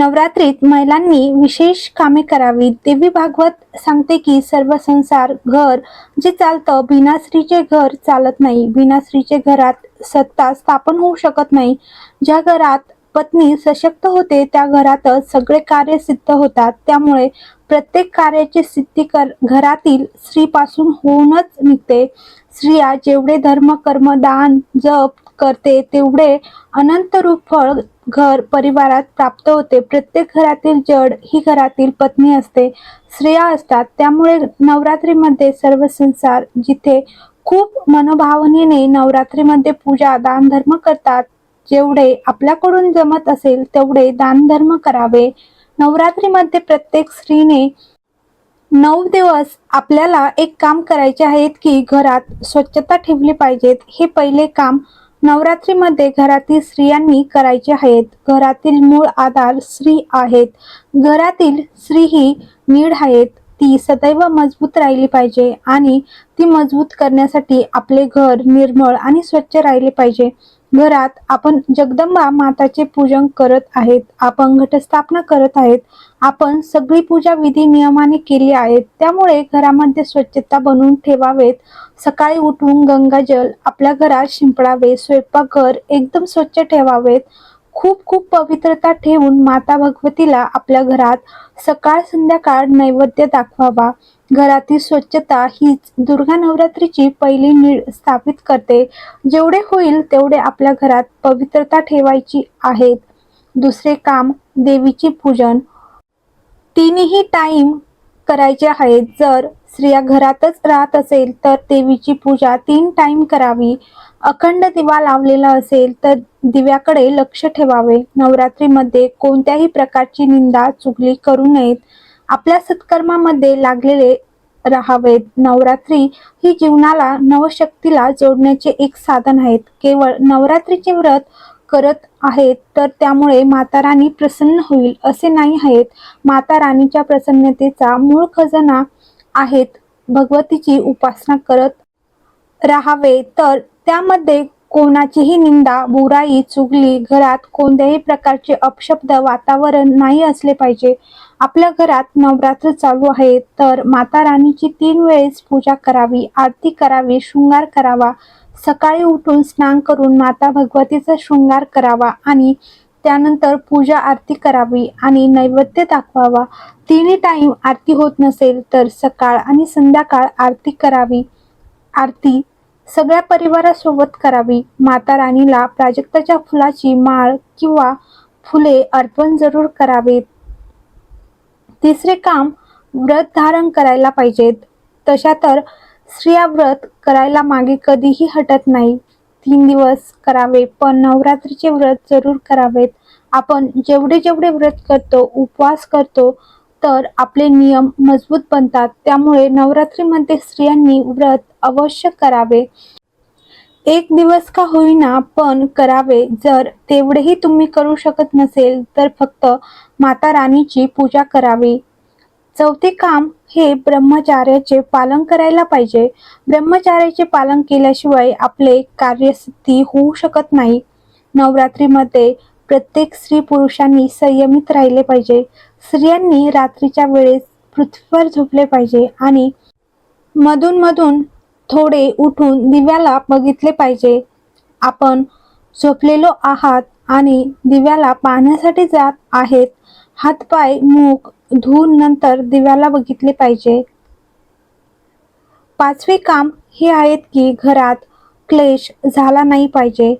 नवरात्रीत महिलांनी विशेष कामे करावीत देवी भागवत सांगते की सर्व संसार घर जे चालतं बिना स्त्रीचे घर चालत नाही. बिनाश्रीचे घरात सत्ता स्थापन होऊ शकत नाही. ज्या घरात पत्नी सशक्त होते त्या घरातच सगळे कार्य सिद्ध होतात. त्यामुळे प्रत्येक कार्याची सिद्धी कर घरातील स्त्रीपासून होऊनच निघते. स्त्रिया जेवढे धर्म कर्म दान जप करते तेवढे अनंत रूप फळ घर परिवारात प्राप्त होते. प्रत्येक घरातील जड ही घरातील पत्नी असते. स्त्रिया असतात. त्यामुळे नवरात्रीमध्ये सर्व संसार जिथे खूप मनोभावनेने नवरात्रीमध्ये पूजा दान धर्म करतात जेवढे आपल्याकडून जमत असेल तेवढे दान धर्म करावे. नवरात्रीमध्ये प्रत्येक स्त्रीने नऊ दिवस आपल्याला एक काम करायचे आहेत की घरात स्वच्छता ठेवली पाहिजेत. हे पहिले काम नवरात्रीमध्ये घरातील स्त्रियांनी करायचे आहेत. घरातील मूळ आधार स्त्री आहेत. घरातील स्त्री ही नीड आहेत. ती सदैव मजबूत राहिली पाहिजे आणि ती मजबूत करण्यासाठी आपले घर निर्मळ आणि स्वच्छ राहिले पाहिजे. घरात आपण जगदंबा माताचे पूजन करत आहेत आपण घटस्थापना करत आहेत आपण सगळी पूजा विधी नियमाने केली आहेत त्यामुळे घरामध्ये स्वच्छता बनवून ठेवावेत. सकाळी उठून गंगाजल आपल्या घरात शिंपडावे स्वयंपाकघर एकदम स्वच्छ ठेवावेत. खूप खूप पवित्रता ठेवून माता भगवतीला आपल्या घरात सकाळ संध्याकाळ नैवेद्य दाखवावा. घरातील स्वच्छता हीच दुर्गा नवरात्रीची पहिली नीड स्थापित करते. जेवढे होईल तेवढे आपल्या घरात पवित्रता ठेवायची आहेत दुसरे काम देवीची पूजन. तिन्ही टाईम करायचे आहेत. जर स्त्रिया घरातच राहत असेल तर देवीची पूजा तीन टाईम करावी. अखंड दिवा लावलेला असेल तर दिव्याकडे लक्ष ठेवावे. नवरात्रीमध्ये कोणत्याही प्रकारची निंदा चुगली करू नयेत. आपल्या सत्कर्मामध्ये लागलेले राहावेत नवरात्री ही जीवनाला नवशक्तीला जोडण्याचे एक साधन आहेत. केवळ नवरात्रीचे व्रत करत आहेत तर त्यामुळे माता राणी प्रसन्न होईल असे नाही आहेत. माता राणीच्या प्रसन्नतेचा मूळ खजाना आहेत. भगवतीची उपासना करत राहावे तर त्यामध्ये कोणाचीही निंदा बुराई चुगली घरात कोणत्याही प्रकारचे अपशब्द वातावरण नाही असले पाहिजे. आपल्या घरात नवरात्र चालू आहे तर माता राणीची तीन वेळेस पूजा करावी आरती करावी शृंगार करावा. सकाळी उठून स्नान करून माता भगवतीचा शृंगार करावा आणि त्यानंतर पूजा आरती करावी आणि नैवेद्य दाखवावा. तिन्ही टाइम आरती होत नसेल तर सकाळ आणि संध्याकाळ आरती करावी. आरती सगळ्या परिवारासोबत करावी. माता राणीला प्राजक्ताच्या फुलाची माळ किंवा फुले अर्पण जरूर करावेत. तिसरे काम व्रत धारण करायला पाहिजेत. तशा तर स्त्रिया व्रत करायला मागे कधीही हटत नाही. तीन दिवस करावे पण नवरात्रीचे व्रत जरूर करावेत. आपण जेवढे जेवढे व्रत करतो उपवास करतो तर आपले नियम मजबूत बनतात. त्यामुळे नवरात्रीमध्ये स्त्रियांनी व्रत अवश्य करावे. एक दिवस का होईना पण करावे जर तेवढेही तुम्ही करू शकत नसेल तर फक्त माता राणीची पूजा करावी. चौथे काम हे ब्रह्मचार्याचे पालन करायला पाहिजे. ब्रह्मचार्याचे पालन केल्याशिवाय आपले कार्यसिद्धी होऊ शकत नाही. नवरात्रीमध्ये प्रत्येक स्त्री पुरुषांनी संयमित राहिले पाहिजे. स्त्रियांनी रात्रीच्या वेळेस पृथ्वीवर झोपले पाहिजे आणि मधून मधून थोडे उठून दिव्याला बघितले पाहिजे. आपण झोपलेलो आहात आणि दिव्याला पाहण्यासाठी जात आहेत. हातपाय मुख धुवून नंतर दिव्याला बघितले पाहिजे. पाचवे काम हे आहेत की घरात क्लेश झाला नाही पाहिजे.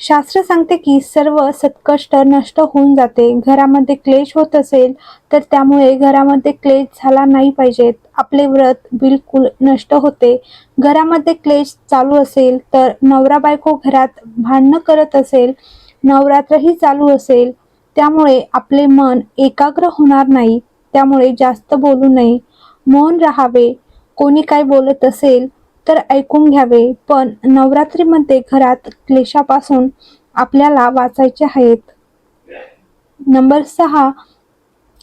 शास्त्र सांगते की सर्व सत्कष्ट नष्ट होऊन जाते. घरामध्ये क्लेश होत असेल तर त्यामुळे घरामध्ये क्लेश झाला नाही पाहिजेत आपले व्रत बिलकुल नष्ट होते. घरामध्ये क्लेश चालू असेल तर नवरा बायको घरात भांडणं करत असेल नवरात्रही चालू असेल त्यामुळे आपले मन एकाग्र होणार नाही त्यामुळे जास्त बोलू नये. मौन राहावे. कोणी काय बोलत असेल तर ऐकून घ्यावे. पण नवरात्रीमध्ये घरात क्लेशापासून आपल्याला वाचायचे आहेत. नंबर सहा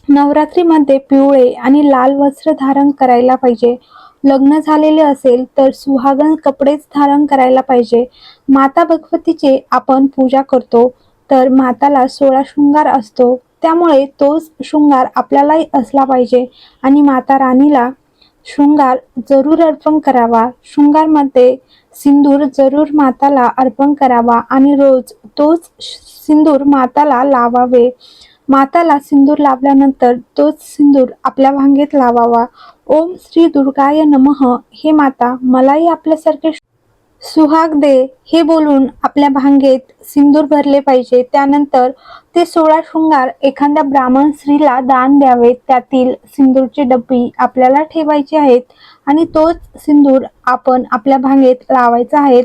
नवरात्रीमध्ये पिवळे आणि लाल वस्त्र धारण करायला पाहिजे. लग्न झालेले असेल तर सुहागन कपडेच धारण करायला पाहिजे. माता भगवतीचे आपण पूजा करतो तर माताला सोळा शृंगार असतो. त्यामुळे तोच शृंगार आपल्यालाही असला पाहिजे आणि माता राणीला शृंगार जरूर अर्पण करावा. शृंगारमध्ये सिंदूर जरूर माताला अर्पण करावा आणि रोज तोच सिंदूर माताला लावावे. माताला सिंदूर लावल्यानंतर तोच सिंदूर आपल्या भांगेत लावावा. ओम श्री दुर्गाय नमः. हे माता मलाही आपल्यासारखे सुहाग दे हे बोलून आपल्या भांगेत सिंदूर भरले पाहिजे. त्यानंतर ते सोळा शृंगार एखाद्या ब्राह्मण स्त्रीला दान द्यावेत. त्यातील सिंदूरची डब्बी आपल्याला ठेवायची आहेत आणि तोच सिंदूर आपण आपल्या भांगेत लावायचा आहे.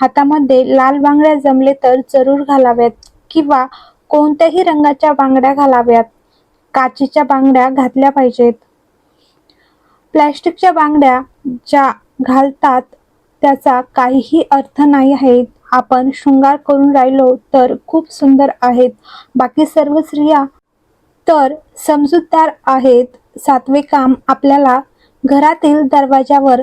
हातामध्ये लाल बांगड्या जमले तर जरूर घालाव्यात किंवा कोणत्याही रंगाच्या बांगड्या घालाव्यात. काचेच्या बांगड्या घातल्या पाहिजेत. प्लॅस्टिकच्या बांगड्या ज्या घालतात त्याचा काहीही अर्थ नाही आहे. आपण शृंगार करून राहिलो तर खूप सुंदर आहेत. बाकी सर्व स्त्रिया तर समजूतदार आहेत. सातवे काम आपल्याला घरातील दरवाजावर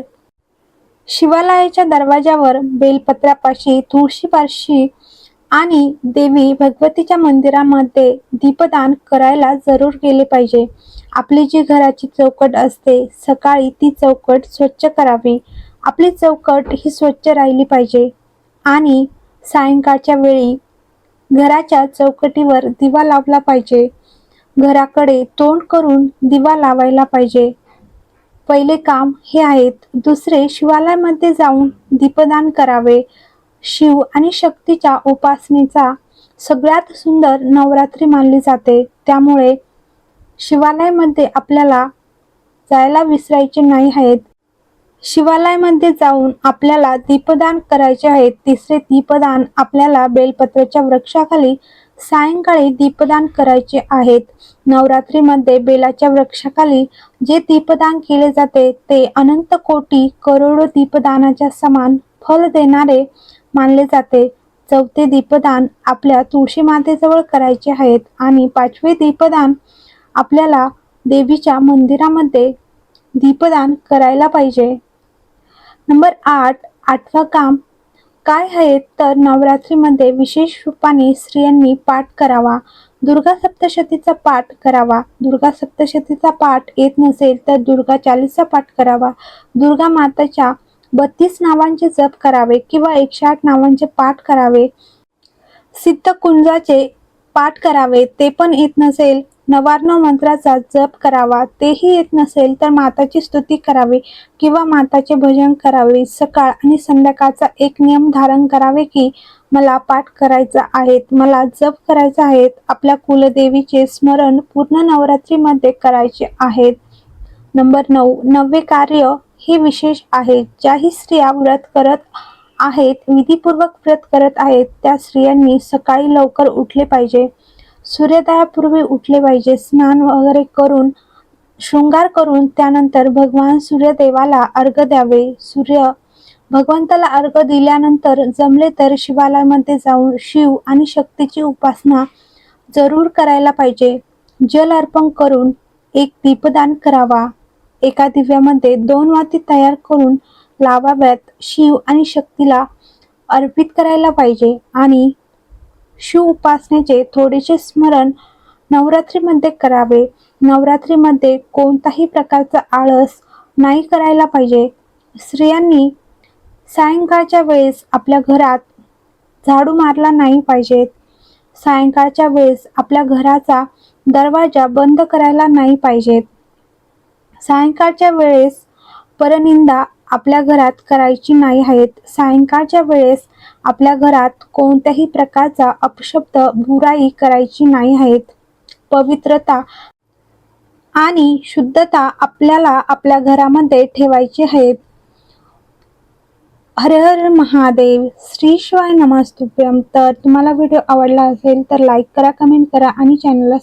शिवालयाच्या दरवाजावर बेलपत्रापाशी तुळशीपाशी आणि देवी भगवतीच्या मंदिरामध्ये दीपदान करायला जरूर गेले पाहिजे. आपली जी घराची चौकट असते सकाळी ती चौकट स्वच्छ करावी. आपली चौकट ही स्वच्छ राहिली पाहिजे. आणि सायंकाळच्या वेळी घराच्या चौकटीवर दिवा लावला पाहिजे. घराकडे तोंड करून दिवा लावायला पाहिजे. पहिले काम हे आहेत दुसरे शिवालयामध्ये जाऊन दीपदान करावे. शिव आणि शक्तीच्या उपासनेचा सगळ्यात सुंदर नवरात्री मानली जाते. त्यामुळे शिवालयामध्ये आपल्याला जायला विसरायचे नाही आहेत. शिवालयामध्ये जाऊन आपल्याला दीपदान करायचे आहे. तिसरे दीपदान आपल्याला बेलपत्राच्या वृक्षाखाली सायंकाळी दीपदान करायचे आहेत. नवरात्रीमध्ये बेलाच्या वृक्षाखाली जे दीपदान केले जाते ते अनंत कोटी करोडो दीपदानाच्या समान फल देणारे मानले जाते. चौथे दीपदान आपल्या तुळशी मातेजवळ करायचे आहेत आणि पाचवे दीपदान आपल्याला देवीच्या मंदिरामध्ये दीपदान करायला पाहिजे. नंबर आठ आठवा काम. काय आहे? तर नवरात्रीमध्ये विशेष रूपाने स्त्रियांनी पाठ करावा. दुर्गा सप्तशतीचा पाठ करावा. दुर्गा सप्तशतीचा पाठ येत नसेल तर दुर्गा चालीसा पाठ करावा. दुर्गा माताच्या बत्तीस नावांचे जप करावे किंवा एकशे आठ नावांचे पाठ करावे. सिद्ध कुंजाचे पाठ करावे. ते पण येत नसेल नवार्णव मंत्राचा जप करावा तेही येत नसेल तर माताची स्तुती करावी किंवा माताचे भजन करावे. सकाळ आणि संध्याकाळचा एक नियम धारण करावे की मला पाठ करायचा आहेत मला जप करायचा आहेत आपल्या कुलदेवीचे स्मरण पूर्ण नवरात्रीमध्ये करायचे आहेत. नंबर नऊ नववे कार्य हे विशेष आहे. ज्याही स्त्रिया व्रत करत आहेत विधीपूर्वक व्रत करत आहेत त्या स्त्रियांनी सकाळी लवकर उठले पाहिजे. सूर्योदयापूर्वी उठले पाहिजे. स्नान वगैरे करून शृंगार करून त्यानंतर भगवान सूर्यदेवाला अर्घ द्यावे. सूर्य भगवंताला अर्घ दिल्यानंतर जमले तर शिवालयामध्ये जाऊन शिव आणि शक्तीची उपासना जरूर करायला पाहिजे. जल अर्पण करून एक दीपदान करावा. एका दिव्यामध्ये दोन वाती तयार करून लावाव्यात. शिव आणि शक्तीला अर्पित करायला पाहिजे. आणि शिव उपासनेचे थोडेसे स्मरण नवरात्रीमध्ये करावे. नवरात्रीमध्ये कोणताही प्रकारचा आळस नाही करायला पाहिजे. स्त्रियांनी सायंकाळच्या वेळेस आपल्या घरात झाडू मारला नाही पाहिजेत. सायंकाळच्या वेळेस आपल्या घराचा दरवाजा बंद करायला नाही पाहिजेत. सायंकाळच्या वेळेस परनिंदा आपल्या घरात करायची नाही आहेत. सायंकाळच्या वेळेस आपल्या घरात कोणत्याही प्रकारचा अपशब्द बुराई करायची नाही आहेत. पवित्रता आणि शुद्धता आपल्याला आपल्या घरामध्ये ठेवायची आहेत. हर हर महादेव श्री शिवाय नमस्तुभ्यम तर तुम्हाला व्हिडिओ आवडला असेल तर लाईक करा कमेंट करा आणि चॅनलला